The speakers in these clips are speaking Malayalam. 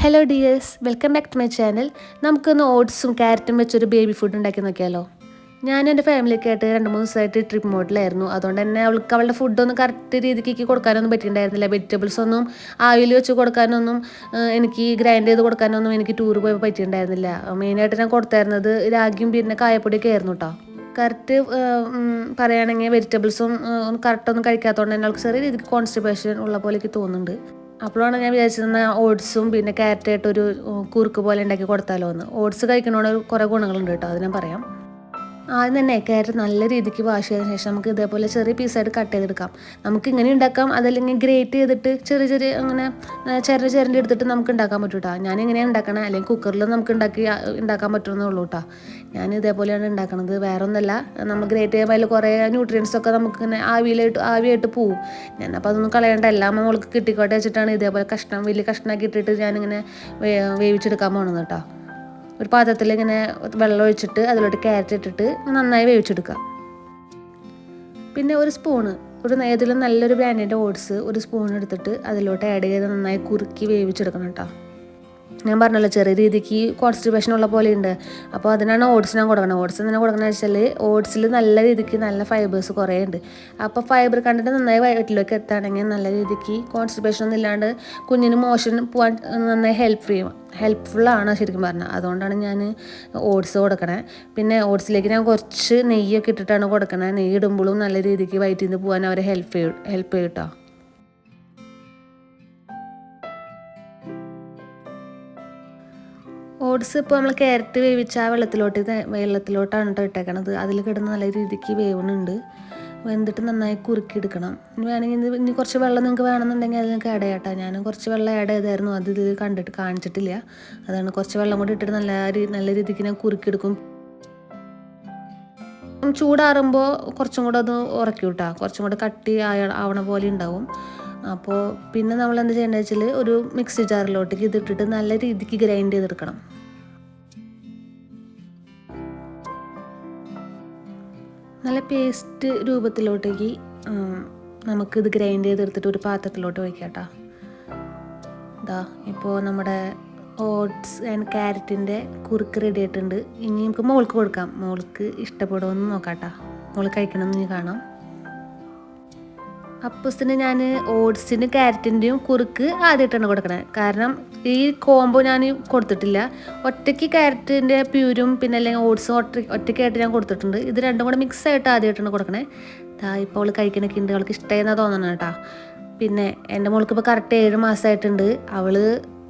Hello dears welcome back to my channel നമുക്കൊന്ന് ഓട്സും ക്യാരറ്റും വെച്ചൊരു ബേബി ഫുഡ് ഉണ്ടാക്കി നോക്കിയാലോ? ഞാൻ എന്റെ ഫാമിലിയൊക്കെ ആയിട്ട് രണ്ട് മൂന്ന് ദിവസമായിട്ട് ട്രിപ്പ് മോഡിലായിരുന്നു അതുകൊണ്ട് തന്നെ അവൾക്ക് അവളുടെ ഫുഡൊന്നും കറക്റ്റ് രീതിക്ക് കൊടുക്കാനൊന്നും പറ്റിയിട്ടുണ്ടായിരുന്നില്ല. വെജിറ്റബിൾസ് ഒന്നും ആവിയിൽ വെച്ച് കൊടുക്കാനൊന്നും എനിക്ക് ഗ്രൈൻഡ് ചെയ്ത് കൊടുക്കാനൊന്നും എനിക്ക് ടൂർ പോയപ്പോൾ പറ്റിയിട്ടുണ്ടായിരുന്നില്ല. മെയിനായിട്ട് ഞാൻ കൊടുത്തായിരുന്നത് രാഗിയും പിന്നെ കായപ്പൊടിയൊക്കെ ആയിരുന്നു കേട്ടോ കറക്റ്റ് പറയുകയാണെങ്കിൽ വെജിറ്റബിൾസും കറക്റ്റൊന്നും കഴിക്കാത്തതുകൊണ്ട് തന്നെ അവൾക്ക് ചെറിയ രീതിക്ക് കോൺസ്റ്റിപ്പേഷൻ ഉള്ള പോലെ എനിക്ക് തോന്നുന്നുണ്ട്. അപ്പോഴാണ് ഞാൻ വിചാരിച്ചിരുന്ന ഓട്സും പിന്നെ ക്യാരറ്റായിട്ടൊരു കുറുക്ക് പോലെ ഉണ്ടാക്കി കൊടുത്താലോ എന്ന് ഓട്സ് കഴിക്കണോണ്ട് കുറേ ഗുണങ്ങളുണ്ട് കേട്ടോ അത് ഞാൻ പറയാം. ആദ്യം തന്നെ കയറി നല്ല രീതിക്ക് വാഷ് ചെയ്തതിന് ശേഷം നമുക്ക് ഇതേപോലെ ചെറിയ പീസായിട്ട് കട്ട് ചെയ്തെടുക്കാം. നമുക്ക് ഇങ്ങനെ ഉണ്ടാക്കാം. അതല്ലെങ്കിൽ ഗ്രേറ്റ് ചെയ്തിട്ട് ചെറിയ ചെറിയ അങ്ങനെ ചെറിയ ചെറിയ എടുത്തിട്ട് നമുക്ക് ഉണ്ടാക്കാൻ പറ്റും കേട്ടോ ഞാൻ ഇങ്ങനെയാണ് ഉണ്ടാക്കണത് അല്ലെങ്കിൽ കുക്കറിൽ നമുക്ക് ഉണ്ടാക്കി ഉണ്ടാക്കാൻ പറ്റുമെന്നേ ഉള്ളൂ കേട്ടോ ഞാൻ ഇതേപോലെയാണ് ഉണ്ടാക്കണത്. വേറെ ഒന്നല്ല നമ്മൾ ഗ്രേറ്റ് ചെയ്യുമ്പോൾ അതിൽ കുറേ ന്യൂട്രിയൻസ് ഒക്കെ നമുക്ക് ഇങ്ങനെ ആവിയിലായിട്ട് ആവിയായിട്ട് പോവും. അപ്പോൾ അതൊന്നും കളയേണ്ട. എല്ലാം മോൾക്ക് കിട്ടിക്കോട്ടെ വെച്ചിട്ടാണ് ഇതേപോലെ കഷ്ണം വലിയ കഷ്ണമാക്കി ഇട്ടിട്ട് ഞാനിങ്ങനെ വേവിച്ചെടുക്കാൻ പോകണത് കേട്ടോ ഒരു പാത്രത്തിൽ ഇങ്ങനെ വെള്ളം ഒഴിച്ചിട്ട് അതിലോട്ട് ക്യാരറ്റ് ഇട്ടിട്ട് നന്നായി വേവിച്ചെടുക്കുക. പിന്നെ ഒരു സ്പൂണ് ഒരു ഏതെങ്കിലും നല്ലൊരു ബ്രാൻഡിന്റെ ഓട്സ് ഒരു സ്പൂൺ എടുത്തിട്ട് അതിലോട്ട് ആഡ് ചെയ്ത് നന്നായി കുറുക്കി വേവിച്ചെടുക്കണം കേട്ടോ. ഞാൻ പറഞ്ഞല്ലോ ചെറിയ രീതിക്ക് കോൺസ്റ്റിപ്പേഷൻ ഉള്ള പോലെ ഉണ്ട് അപ്പോൾ അതിനാണ് ഓട്സ് ഞാൻ കൊടുക്കണം ഓട്സ് എന്തിനാണ് കൊടുക്കണമെന്ന് വെച്ചാൽ ഓട്സിൽ നല്ല രീതിക്ക് നല്ല ഫൈബേഴ്സ് കുറേ ഉണ്ട് അപ്പോൾ ഫൈബർ കണ്ടിട്ട് നന്നായി വയറ്റിലേക്ക് എത്തുകയാണെങ്കിൽ നല്ല രീതിക്ക് കോൺസ്റ്റിപ്പേഷൻ ഒന്നും ഇല്ലാണ്ട് കുഞ്ഞിന് മോഷൻ പോകാൻ നന്നായി ഹെൽപ്പ് ചെയ്യും ഹെൽപ്ഫുള്ളാണ് ശരിക്കും പറഞ്ഞാൽ അതുകൊണ്ടാണ് ഞാൻ ഓട്സ് കൊടുക്കണേ. പിന്നെ ഓട്സിലേക്ക് ഞാൻ കുറച്ച് നെയ്യൊക്കെ ഇട്ടിട്ടാണ് കൊടുക്കണേ. നെയ്യ് ഇടുമ്പോഴും നല്ല രീതിക്ക് വയറ്റിൽ നിന്ന് പോകാൻ അവരെ ഹെൽപ്പ് ചെയ്യും ഹെൽപ്പ് ചെയ്യും കേട്ടോ ഓട്സ് ഇപ്പോൾ നമ്മൾ ക്യാരറ്റ് വേവിച്ച ആ വെള്ളത്തിലോട്ട് വെള്ളത്തിലോട്ടാണ് കേട്ടോ ഇട്ടേക്കണത്. അതിൽ കിടന്ന് നല്ല രീതിക്ക് വേവണുണ്ട്. വെന്തിട്ട് നന്നായി കുറുക്കിയെടുക്കണം. ഇനി വേണമെങ്കിൽ ഇനി കുറച്ച് വെള്ളം നിങ്ങൾക്ക് വേണമെന്നുണ്ടെങ്കിൽ അത് നിങ്ങൾക്ക് ആഡ് ഞാൻ കുറച്ച് വെള്ളം ആഡ് ചെയ്തായിരുന്നു. അത് ഇത് കണ്ടിട്ട് കാണിച്ചിട്ടില്ല. അതാണ് കുറച്ച് വെള്ളം കൂടി ഇട്ടിട്ട് നല്ല നല്ല രീതിക്ക് ഞാൻ കുറുക്കിയെടുക്കും. ചൂടാറുമ്പോൾ കുറച്ചും കൂടെ അത് ഉറക്കി വിട്ടാ കുറച്ചും കൂടെ കട്ടി ആയ ആവണ പോലെ ഉണ്ടാവും. അപ്പോൾ പിന്നെ നമ്മൾ എന്താ ചെയ്യേണ്ടത് വെച്ചാൽ ഒരു മിക്സി ജാറിലോട്ടേക്ക് ഇതിട്ടിട്ട് നല്ല രീതിക്ക് ഗ്രൈൻഡ് ചെയ്തെടുക്കണം. നല്ല പേസ്റ്റ് രൂപത്തിലോട്ടേക്ക് നമുക്കിത് ഗ്രൈൻഡ് ചെയ്തെടുത്തിട്ട് ഒരു പാത്രത്തിലോട്ട് കേട്ടോ ഇതാ ഇപ്പോൾ നമ്മുടെ ഓട്സ് ആൻഡ് ക്യാരറ്റിന്റെ കുറുക്ക് റെഡി ആയിട്ടുണ്ട്. ഇനി നമുക്ക് മോൾക്ക് കൊടുക്കാം. മോൾക്ക് ഇഷ്ടപ്പെടുമെന്ന് കേട്ടോ മോൾ കഴിക്കണമെന്ന് ഇനി കാണാം. അപ്പൂസിന് ഞാൻ ഓട്സിന് ക്യാരറ്റിന്റെയും കുറുക്ക് ആദ്യമായിട്ടാണ് കൊടുക്കണത് കാരണം ഈ കോംബോ ഞാൻ കൊടുത്തിട്ടില്ല. ഒറ്റയ്ക്ക് ക്യാരറ്റിന്റെ പ്യൂരും പിന്നെ അല്ലെങ്കിൽ ഓട്സും ഒറ്റ ഒറ്റയ്ക്കായിട്ട് ഞാൻ കൊടുത്തിട്ടുണ്ട്. ഇത് രണ്ടും കൂടെ മിക്സ് ആയിട്ട് ആദ്യമായിട്ടാണ് കൊടുക്കണേ. ദാ ഇപ്പോൾ അവൾ കഴിക്കണൊക്കെ ഉണ്ട് അവൾക്ക് ഇഷ്ടമായെന്നാ തോന്നണം കേട്ടോ പിന്നെ എന്റെ മോൾക്ക് ഇപ്പോൾ കറക്റ്റ് ഏഴ് മാസമായിട്ടുണ്ട് അവൾ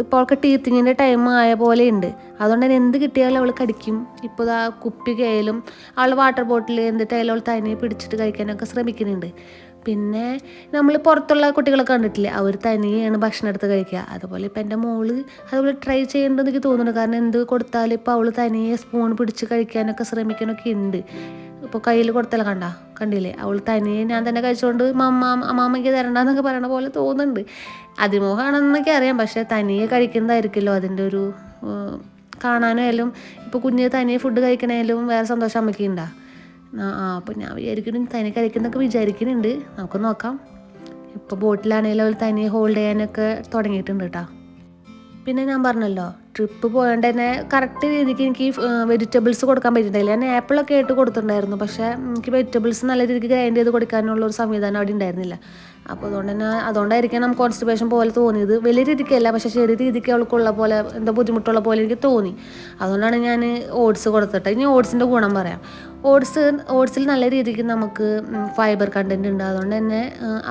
ഇപ്പോൾ അവൾക്ക് ടീത്തിങ്ങിന്റെ ടൈം ആയ പോലെ ഉണ്ട്. അതുകൊണ്ട് തന്നെ എന്ത് കിട്ടിയാലും അവൾ കടിക്കും. ഇപ്പോൾ ആ കുപ്പികയിലും അവൾ വാട്ടർ ബോട്ടിൽ എന്തിട്ടായാലും അവൾ തനിയെ പിടിച്ചിട്ട് കഴിക്കാനൊക്കെ ശ്രമിക്കുന്നുണ്ട്. പിന്നെ നമ്മൾ പുറത്തുള്ള കുട്ടികളെ കണ്ടിട്ടില്ലേ? അവർ തനിയാണ് ഭക്ഷണം എടുത്ത് കഴിക്കുക. അതുപോലെ ഇപ്പം എന്റെ മോൾ അതുപോലെ ട്രൈ ചെയ്യേണ്ടത് എനിക്ക് തോന്നുന്നു കാരണം എന്ത് കൊടുത്താലും ഇപ്പോൾ അവൾ തനിയെ സ്പൂൺ പിടിച്ച് കഴിക്കാനൊക്കെ ശ്രമിക്കാനൊക്കെ ഉണ്ട്. ഇപ്പോൾ കയ്യിൽ കൊടുത്തല്ല കണ്ട? കണ്ടില്ലേ? അവൾ തനിയെ ഞാൻ തന്നെ കഴിച്ചുകൊണ്ട് മമ്മ അമ്മാമ്മയ്ക്ക് തരണ്ടെന്നൊക്കെ പറയണ പോലെ തോന്നുന്നുണ്ട്. അതിമോഹമാണെന്നൊക്കെ അറിയാം. പക്ഷേ തനിയെ കഴിക്കുന്നതായിരിക്കുമല്ലോ അതിന്റെ ഒരു കാണാനായാലും ഇപ്പോൾ കുഞ്ഞ് തനിയെ ഫുഡ് കഴിക്കണേലും വേറെ സന്തോഷം അമ്മയ്ക്ക് ഉണ്ടാ? ആ ആ അപ്പോൾ ഞാൻ വിചാരിക്കുന്നു തനി കഴിക്കുന്നൊക്കെ വിചാരിക്കുന്നുണ്ട്. നമുക്ക് നോക്കാം. ഇപ്പോൾ ബോട്ടിലാണെങ്കിലും അവർ തനിയെ ഹോൾഡ് ചെയ്യാനൊക്കെ തുടങ്ങിയിട്ടുണ്ട് കേട്ടോ പിന്നെ ഞാൻ പറഞ്ഞല്ലോ ട്രിപ്പ് പോയോണ്ട് തന്നെ കറക്റ്റ് രീതിക്ക് എനിക്ക് വെജിറ്റബിൾസ് കൊടുക്കാൻ പറ്റിയിട്ടില്ല. ഞാൻ ആപ്പിളൊക്കെ ആയിട്ട് കൊടുത്തിട്ടുണ്ടായിരുന്നു പക്ഷേ എനിക്ക് വെജിറ്റബിൾസ് നല്ല രീതിക്ക് ഗ്രൈൻഡ് ചെയ്ത് കൊടുക്കാനുള്ള ഒരു സംവിധാനം അവിടെ ഉണ്ടായിരുന്നില്ല. അപ്പോൾ അതുകൊണ്ട് തന്നെ അതുകൊണ്ടായിരിക്കും നമുക്ക് കോൺസ്റ്റിപ്പേഷൻ പോലെ തോന്നിയത് വലിയ രീതിക്കല്ല പക്ഷേ ചെറിയ രീതിക്ക് അവൾക്കുള്ള പോലെ എന്താ ബുദ്ധിമുട്ടുള്ള പോലെ എനിക്ക് തോന്നി. അതുകൊണ്ടാണ് ഞാൻ ഓട്സ് കൊടുത്തിട്ട് ഇനി ഓട്സിന്റെ ഗുണം പറയാം. ഓട്സ് ഓട്സിൽ നല്ല രീതിക്ക് നമുക്ക് ഫൈബർ കണ്ടന്റ് ഉണ്ട്. അതുകൊണ്ട് തന്നെ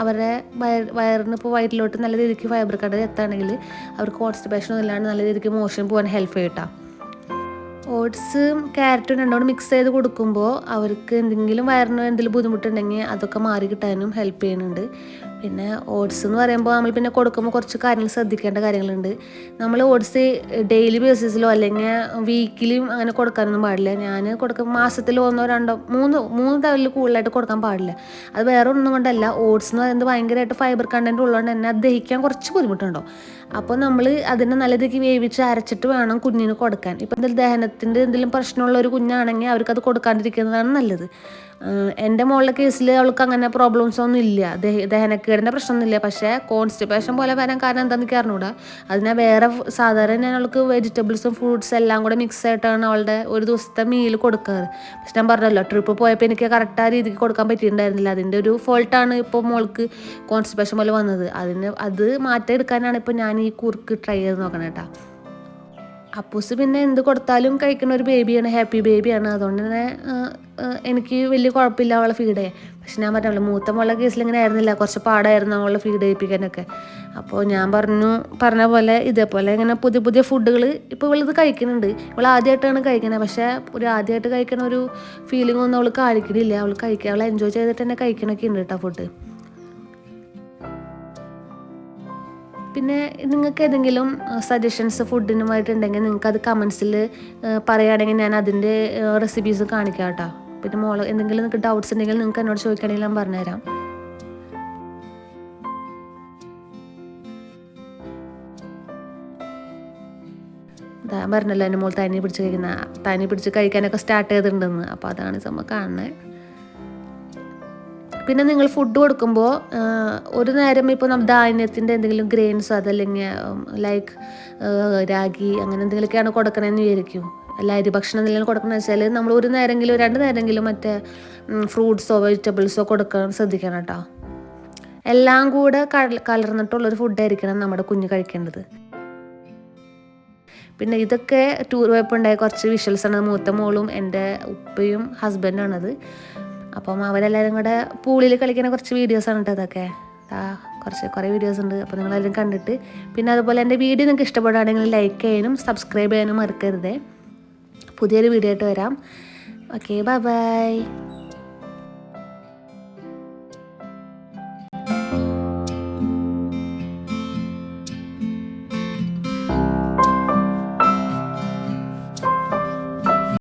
അവരുടെ വയർ വയറിന് ഇപ്പോൾ വയറ്റിലോട്ട് നല്ല രീതിക്ക് ഫൈബർ കണ്ടന്റ് എത്തുകയാണെങ്കിൽ അവർക്ക് കോൺസ്റ്റിപ്പേഷൻ ഇല്ലാണ്ട് നല്ല രീതിക്ക് മോഷൻ പോകാൻ ഹെൽപ്പ് ചെയ്യട്ടാ ഓട്സും ക്യാരറ്റും രണ്ടോട് മിക്സ് ചെയ്ത് കൊടുക്കുമ്പോൾ അവർക്ക് എന്തെങ്കിലും വയറിന് എന്തെങ്കിലും ബുദ്ധിമുട്ടുണ്ടെങ്കിൽ അതൊക്കെ മാറി കിട്ടാനും ഹെൽപ്പ് ചെയ്യുന്നുണ്ട്. പിന്നെ ഓട്സ് എന്ന് പറയുമ്പോൾ നമ്മൾ പിന്നെ കൊടുക്കുമ്പോൾ കുറച്ച് കാര്യങ്ങൾ ശ്രദ്ധിക്കേണ്ട കാര്യങ്ങളുണ്ട്. നമ്മൾ ഓട്സ് ഡെയിലി ബേസിസിലോ അല്ലെങ്കിൽ വീക്കിലും അങ്ങനെ കൊടുക്കാനൊന്നും പാടില്ല. ഞാൻ കൊടുക്കും മാസത്തിൽ ഒന്നോ രണ്ടോ മൂന്ന് മൂന്ന് തവലിൽ കൂടുതലായിട്ട് കൊടുക്കാൻ പാടില്ല. അത് വേറെ ഒന്നും കൊണ്ടല്ല. ഓട്സ് എന്ന് പറയുന്നത് ഭയങ്കരമായിട്ട് ഫൈബർ കണ്ടന്റ് ഉള്ളതുകൊണ്ട് തന്നെ അത് ദഹിക്കാൻ കുറച്ച് ബുദ്ധിമുട്ടുണ്ടോ അപ്പോൾ നമ്മൾ അതിനെ നല്ല രീതിക്ക് വേവിച്ച് അരച്ചിട്ട് വേണം കുഞ്ഞിന് കൊടുക്കാൻ. ഇപ്പം എന്തെങ്കിലും ദഹനത്തിന്റെ എന്തെങ്കിലും പ്രശ്നമുള്ള ഒരു കുഞ്ഞാണെങ്കിൽ അവർക്കത് കൊടുക്കാണ്ടിരിക്കുന്നതാണ് നല്ലത്. എന്റെ മോളുടെ കേസിൽ അവൾക്ക് അങ്ങനെ പ്രോബ്ലംസ് ഒന്നും ഇല്ല. ദഹ- ദഹനക്കേടിന്റെ പ്രശ്നമൊന്നുമില്ല. പക്ഷേ കോൺസ്റ്റിപ്പേഷൻ പോലെ വരാൻ കാരണം എന്താണെന്ന് എനിക്ക് അറിഞ്ഞൂടാ. അതിനെ വേറെ സാധാരണ ഞാൻ അവൾക്ക് വെജിറ്റബിൾസും ഫ്രൂട്ട്സ് എല്ലാം കൂടെ മിക്സ് ആയിട്ടാണ് അവളുടെ ഒരു ദിവസത്തെ മീൽ കൊടുക്കാറ്. പക്ഷെ ഞാൻ പറഞ്ഞല്ലോ ട്രിപ്പ് പോയപ്പോൾ എനിക്ക് കറക്റ്റ് ആ രീതിക്ക് കൊടുക്കാൻ പറ്റിയിട്ടുണ്ടായിരുന്നില്ല. അതിന്റെ ഒരു ഫോൾട്ടാണ് ഇപ്പോൾ മോൾക്ക് കോൺസ്റ്റിപ്പേഷൻ പോലെ വന്നത്. അതിന് അത് മാറ്റം എടുക്കാനാണ് ഇപ്പോൾ ഞാൻ ഈ കുറുക്ക് ട്രൈ ചെയ്ത് നോക്കണം കേട്ടോ അപ്പൂസ് പിന്നെ എന്ത് കൊടുത്താലും കഴിക്കുന്ന ഒരു ബേബിയാണ് ഹാപ്പി ബേബിയാണ് അതുകൊണ്ട് തന്നെ എനിക്ക് വലിയ കുഴപ്പമില്ല അവളെ ഫീഡ് ചെയ്യാൻ. പക്ഷെ ഞാൻ പറഞ്ഞല്ലോ മൂത്ത മുള്ള കേസിൽ ഇങ്ങനെ ആയിരുന്നില്ല. കുറച്ച് പാടായിരുന്നു അവളെ ഫീഡ് ചെയ്യിപ്പിക്കാനൊക്കെ. അപ്പോൾ ഞാൻ പറഞ്ഞു പറഞ്ഞ പോലെ ഇതേപോലെ ഇങ്ങനെ പുതിയ പുതിയ ഫുഡുകൾ ഇപ്പോൾ ഇവളിത് കഴിക്കുന്നുണ്ട്. ഇവൾ ആദ്യമായിട്ടാണ് കഴിക്കുന്നത്. പക്ഷേ ഒരു ആദ്യമായിട്ട് കഴിക്കണ ഒരു ഫീലിംഗ് ഒന്നും അവൾ കാണിക്കണില്ല അവൾ കഴിക്കുക അവൾ എൻജോയ് ചെയ്തിട്ട് തന്നെ കഴിക്കണൊക്കെ ഉണ്ട് കേട്ടോ ഫുഡ് പിന്നെ നിങ്ങൾക്ക് ഏതെങ്കിലും സജഷൻസ് ഫുഡിനുമായിട്ടുണ്ടെങ്കിൽ നിങ്ങൾക്ക് അത് കമൻസിൽ പറയുകയാണെങ്കിൽ ഞാൻ അതിന്റെ റെസിപ്പീസ് കാണിക്കാം കേട്ടോ. പിന്നെ മോൾ എന്തെങ്കിലും നിങ്ങൾക്ക് ഡൗട്ട്സ് ഉണ്ടെങ്കിൽ നിങ്ങൾക്ക് എന്നോട് ചോദിക്കുകയാണെങ്കിൽ ഞാൻ പറഞ്ഞുതരാം. പറഞ്ഞല്ലോ എന്റെ മോൾ തനി പിടിച്ച് കഴിക്കുന്ന തനി പിടിച്ച് കഴിക്കാനൊക്കെ സ്റ്റാർട്ട് ചെയ്തിട്ടുണ്ടെന്ന്. അപ്പോൾ അതാണ് നമ്മൾ കാണുന്നത്. പിന്നെ നിങ്ങൾ ഫുഡ് കൊടുക്കുമ്പോൾ ഒരു നേരം ഇപ്പോൾ നമ്മൾ ധാന്യത്തിന്റെ എന്തെങ്കിലും ഗ്രെയിൻസ് അതല്ലെങ്കിൽ ലൈക്ക് രാഗി അങ്ങനെ എന്തെങ്കിലുമൊക്കെയാണ് കൊടുക്കണമെന്ന് വിചാരിക്കും. അല്ല അരി ഭക്ഷണം എന്തെങ്കിലും കൊടുക്കണമെന്ന് വെച്ചാൽ നമ്മൾ ഒരു നേരമെങ്കിലും രണ്ട് നേരമെങ്കിലും മറ്റേ ഫ്രൂട്ട്സോ വെജിറ്റബിൾസോ കൊടുക്കാൻ ശ്രദ്ധിക്കണം കേട്ടോ. എല്ലാം കൂടെ കല കലർന്നിട്ടുള്ളൊരു ഫുഡായിരിക്കണം നമ്മുടെ കുഞ്ഞ് കഴിക്കേണ്ടത്. പിന്നെ ഇതൊക്കെ ടൂർ പോയപ്പോൾ ഉണ്ടായ കുറച്ച് വിഷ്വൽസാണ് മൂത്ത മോളും എന്റെ ഉപ്പയും ഹസ്ബൻഡാണത് അപ്പം അവരെല്ലാവരും കൂടെ പൂളിൽ കളിക്കുന്ന കുറച്ച് വീഡിയോസ് ആണ് കേട്ടോ ഇതൊക്കെ. കുറച്ച് കുറേ വീഡിയോസ് ഉണ്ട്. അപ്പോൾ നിങ്ങളെല്ലാം കണ്ടിട്ട് പിന്നെ അതുപോലെ എന്റെ വീഡിയോ നിങ്ങൾക്ക് ഇഷ്ടപ്പെടുകയാണെങ്കിൽ ലൈക്ക് ചെയ്യാനും സബ്സ്ക്രൈബ് ചെയ്യാനും മറക്കരുത്. പുതിയൊരു വീഡിയോ ആയിട്ട് വരാം. Okay bye bye